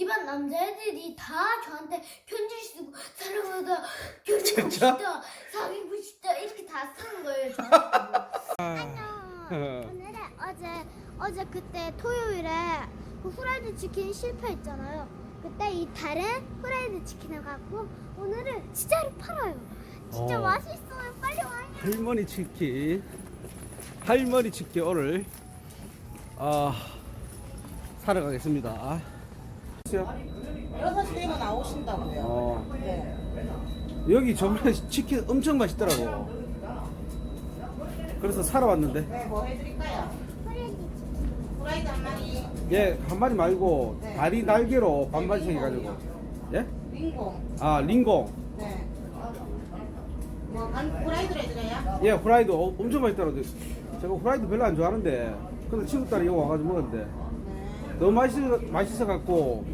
집안 남자애들이 다 저한테 편지를 쓰고 사랑하다 결혼하고 진짜? 싶다 사귀고 싶다 이렇게 다 쓰는 거예요 저한테 어. 오늘은 어제 어제 그때 토요일에 그 후라이드 치킨 실패했잖아요. 그때 이 다른 후라이드 치킨을 갖고 오늘은 진짜로 팔아요. 진짜 어. 맛있어요. 빨리 와요. 할머니 치킨 할머니 치킨 오늘 아 사러 가겠습니다. 6시 되면 나오신다고요. 어, 네. 여기 저번에 치킨 엄청 맛있더라고. 그래서 사러 왔는데 네, 뭐 해드릴까요? 후라이드 한 마리, 예 한 마리 말고 네. 다리 날개로 반반씩 해가지고 예? 링공. 아 링공 네. 뭐 간, 후라이드로 해드려요? 예 후라이드 어, 엄청 맛있더라고. 제가 후라이드 별로 안 좋아하는데 근데 친구 딸이 이거 와가지고 먹었는데 네. 너무 맛있어 맛있어 갖고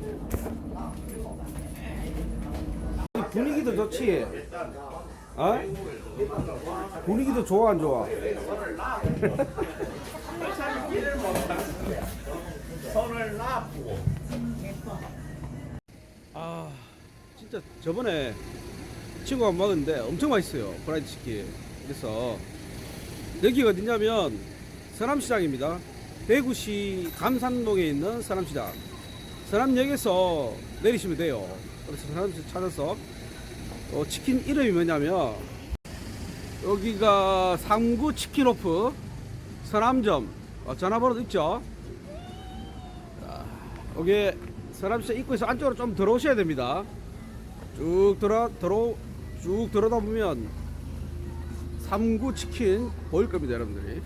분위기도 좋지. 어? 분위기도 좋아 안 좋아? 아 진짜 저번에 친구가 먹었는데 엄청 맛있어요 프라이드 치킨 그래서 여기가 어디냐면 서남시장입니다 대구시 감산동에 있는 서남시장. 서남역에서 내리시면 돼요. 그래서 서남시장 찾아서 어, 치킨 이름이 뭐냐면 여기가 삼구 치킨 오프 서남점. 어, 전화번호도 있죠? 자, 여기 서남시장 입구에서 안쪽으로 좀 들어오셔야 됩니다. 쭉 들어 들어 쭉 들어다 보면 삼구 치킨 보일 겁니다 여러분들이.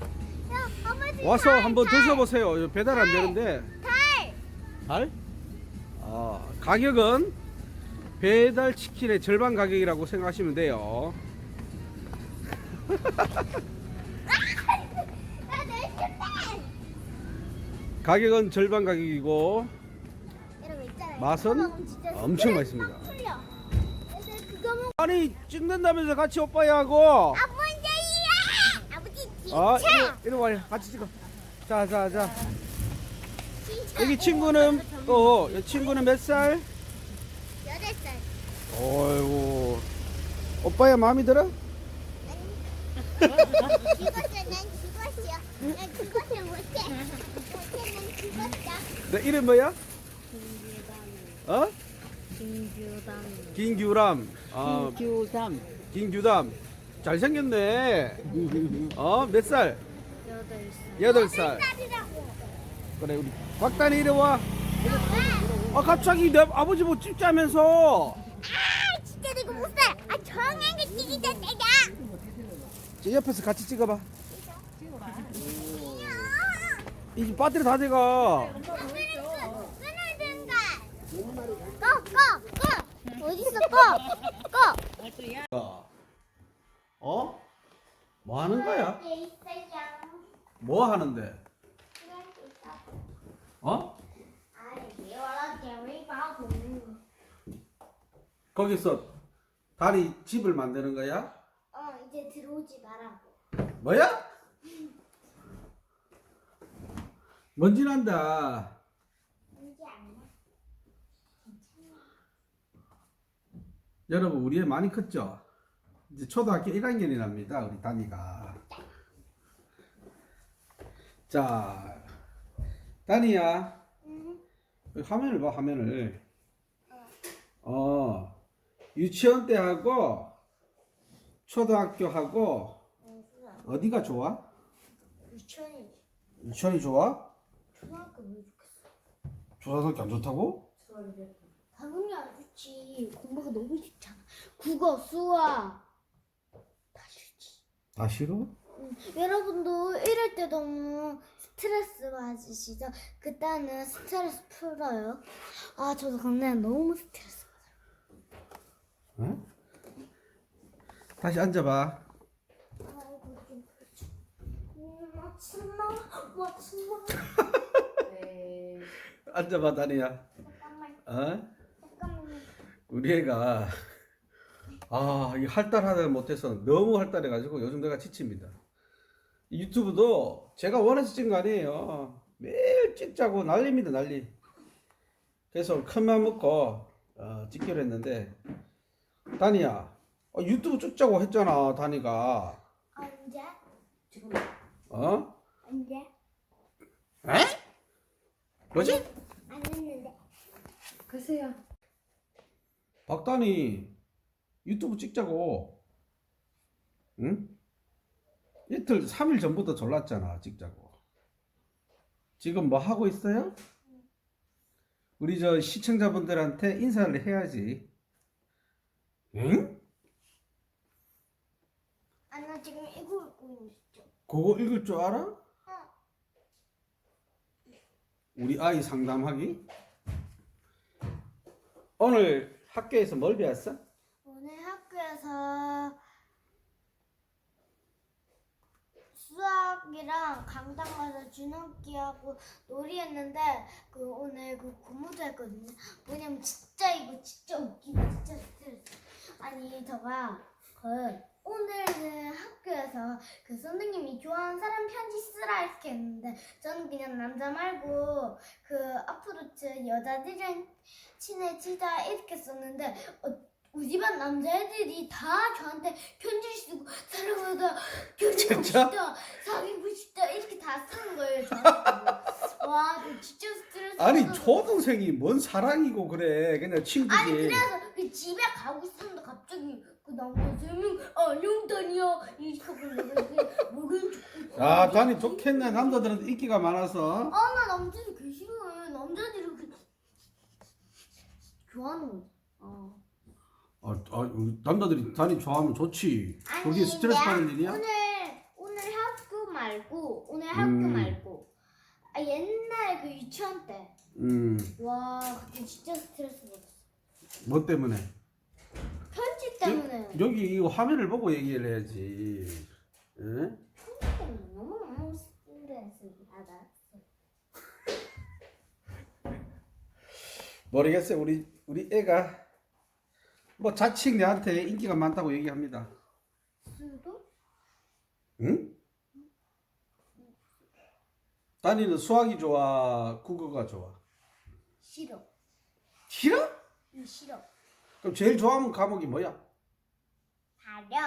와서 달, 한번 달, 드셔보세요 배달 안 되는데 달. 달? 아, 가격은 배달 치킨의 절반 가격이라고 생각하시면 돼요. 가격은 절반 가격이고. 맛은 엄청 맛있습니다. 아니 찍는다면서 같이 오빠야 하고 아 뭔데이야? 아 이리, 이리 와요 같이 찍어 자 자자 진짜. 여기 친구는 또이 친구는 몇 살? 여덟 살. 어이구 오빠야 마음에 들어? 죽었어, 난 죽었어. 난 죽었어 못해. 못해, 난 죽었어. 내 이름 뭐야? 어? 김규담. 김규람 아 규담. 김규담 잘생겼네 어 몇 살? 여덟 살. 여덟 살. 그래 우리 박단이 이리 와. 아 갑자기 내 아버지 뭐 찍자면서 아, 진짜 내가 못 살. 아, 정하게 찍이자 내가. 저 옆에서 같이 찍어봐. 이 배터리 다 돼가. 끊어야 된다. 꺼, 꺼, 꺼. 어딨어, 꺼, 꺼. 어? 뭐 하는 거야? 뭐 하는데? 어? 거기서 다리 집을 만드는 거야? 어, 이제 들어오지 말라고. 뭐야? 먼지 난다. 이제 안 나. 여러분 우리 애 많이 컸죠? 이제 초등학교 1학년이랍니다 우리 다니가 자 다니야 응. 화면을 봐 화면을 어 유치원 때 하고 초등학교 하고 어디가 좋아? 유치원이 유치원이 좋아? 초등학교 왜 좋겠어? 초등학교 안 좋다고? 당연히 안 좋지. 공부가 너무 좋잖아. 국어, 수학. 다 싫어? 응. 여러분도 이럴 때 너무 스트레스 받으시죠? 그때는 스트레스 풀어요. 아, 저도 강남 너무 스트레스 받아요. 응? 다시 앉아봐 맞추마, 맞추마. 네. 앉아봐 다니야 잠깐만, 어? 잠깐만. 우리 애가 아, 이 할달하다 못해서 너무 할달해가지고 요즘 내가 지칩니다. 이 유튜브도 제가 원해서 찍은 거 아니에요. 매일 찍자고 난립니다, 난리. 그래서 큰맘 먹고 어, 찍기로 했는데 다니야 어, 유튜브 찍자고 했잖아 다니가 언제? 지금 어? 언제? 에? 뭐지? 안 했는데. 글쎄요. 박다니 유튜브 찍자고 응? 이틀 3일 전부터 졸랐잖아 찍자고 지금 뭐 하고 있어요? 우리 저 시청자분들한테 인사를 해야지 응? 아, 나 지금 이거 읽고 있어. 그거 읽을 줄 알아? 우리 아이 상담하기? 오늘 학교에서 뭘 배웠어? 오늘 학교에서 수학이랑 강당 가서 주넘기하고 놀이했는데 그 오늘 그 고무도 했거든요. 뭐냐면 진짜 이거 진짜 웃기고 진짜 스트레스. 아니 저가 그 오늘은 학교에서 그 선생님이 좋아하는 사람 편지 쓰라 이렇게 했는데 저는 그냥 남자 말고 그 앞으로 저 여자들이랑 친해지자 이렇게 썼는데 어, 우리 반 남자애들이 다 저한테 편지를 쓰고 사랑하다 결혼하고 진짜? 싶다 사귀고 싶다 이렇게 다 쓰는 거예요 저한테 와저 진짜 스트레스 아니 받아서. 초등생이 뭔 사랑이고 그래 그냥 친구지 아니 그래서 그 집에 가고 있었는데 갑자기 그 남자 세명 안녕 다니야 이렇게 모르는 척아 다니 좋겠네 남자들은 인기가 많아서 아나 남자들 그 싫어해 남자들이 그 좋아하는 어. 아, 아, 남자들이 다니 좋아하면 좋지. 아니, 스트레스 내가 받는 일이야? 오늘 오늘 학교 말고 오늘 학교 음. 말고. 아, 옛날 그 유치원 음, 때와 그때 진짜 스트레스 받았어. 뭐 때문에? 편지 때문에. 여기 이거 화면을 보고 얘기를 해야지. 응? 편지 때문에 너무 너무 스트레스 받았어. 모르겠어요. 우리 우리 애가 뭐 자칭 내한테 인기가 많다고 얘기합니다 수도 응? 다니는 수학이 좋아 국어가 좋아 싫어 싫어? 응, 싫어 그럼 제일 좋아하는 과목이 뭐야? 가려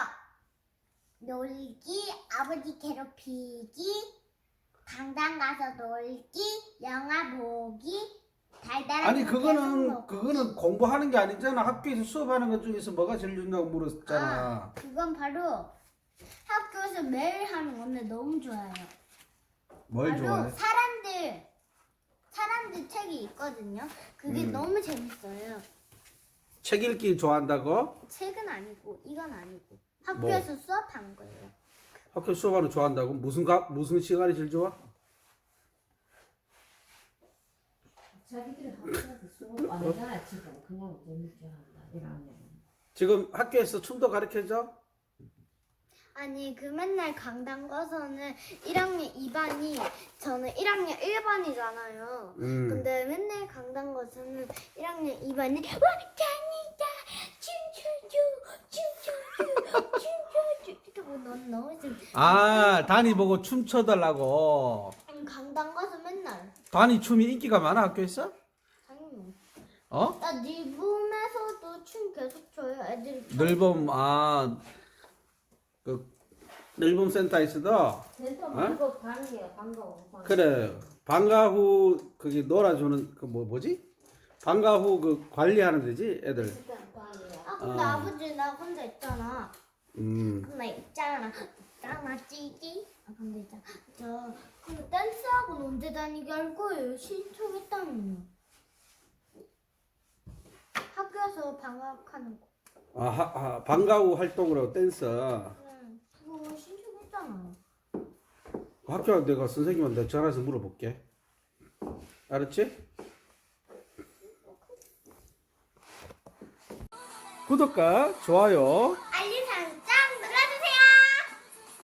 놀기 아버지 괴롭히기 강당 가서 놀기 영화 보기 달달한 아니 거 그거는. 그거는 공부하는 게 아니잖아 학교에서 수업하는 것 중에서 뭐가 제일 좋냐고 아, 물었잖아 그건 바로 학교에서 매일 하는 건데 너무 좋아요. 뭘 바로 좋아해? 사람들 사람들 책이 있거든요. 그게 음. 너무 재밌어요. 책 읽기 좋아한다고? 책은 아니고 이건 아니고 뭐? 학교에서 수업하는 거예요. 학교 수업하는 거 좋아한다고? 무슨 가, 무슨 시간이 제일 좋아? 자기들이 학교에서 수업 안 하잖아 지금 그냥 재밌게 한다 이러면. 지금 학교에서 춤도 가르쳐줘? 아니 그 맨날 강당 가서는 1학년 2반이 저는 1학년 1반이잖아요. 음. 근데 맨날 강당 가서는 1학년 2반이 와 다니다 춤춰줘 춤춰줘 춤춰줘 이렇게 넌 너무 좀아 단이 보고 춤춰달라고 음, 강당 가서 맨날 단이 춤이 인기가 많아 학교에서? 어? 나 니붐에서도 춤 계속 춰요 애들이 늘봄 아그 늘봄 센터에서도 센터 어? 말고 가는 게 반가워. 그래 방과 후 그게 놀아주는 그 뭐 뭐지? 방과 후 그 관리하는 데지 애들 일단. 아 근데 어. 아 버지 나 혼자 있잖아 음 근데 있잖아 있잖아 찌찌 아 근데 있잖아 저 근데 댄스학원 언제 다니게 할 거예요 신청했다면요 학교에서 방학하는 거. 아, 하, 아 방과 후 활동으로 댄스 응, 그거 신청했잖아. 학교 내가 선생님한테 전화해서 물어볼게. 알았지? 구독과 좋아요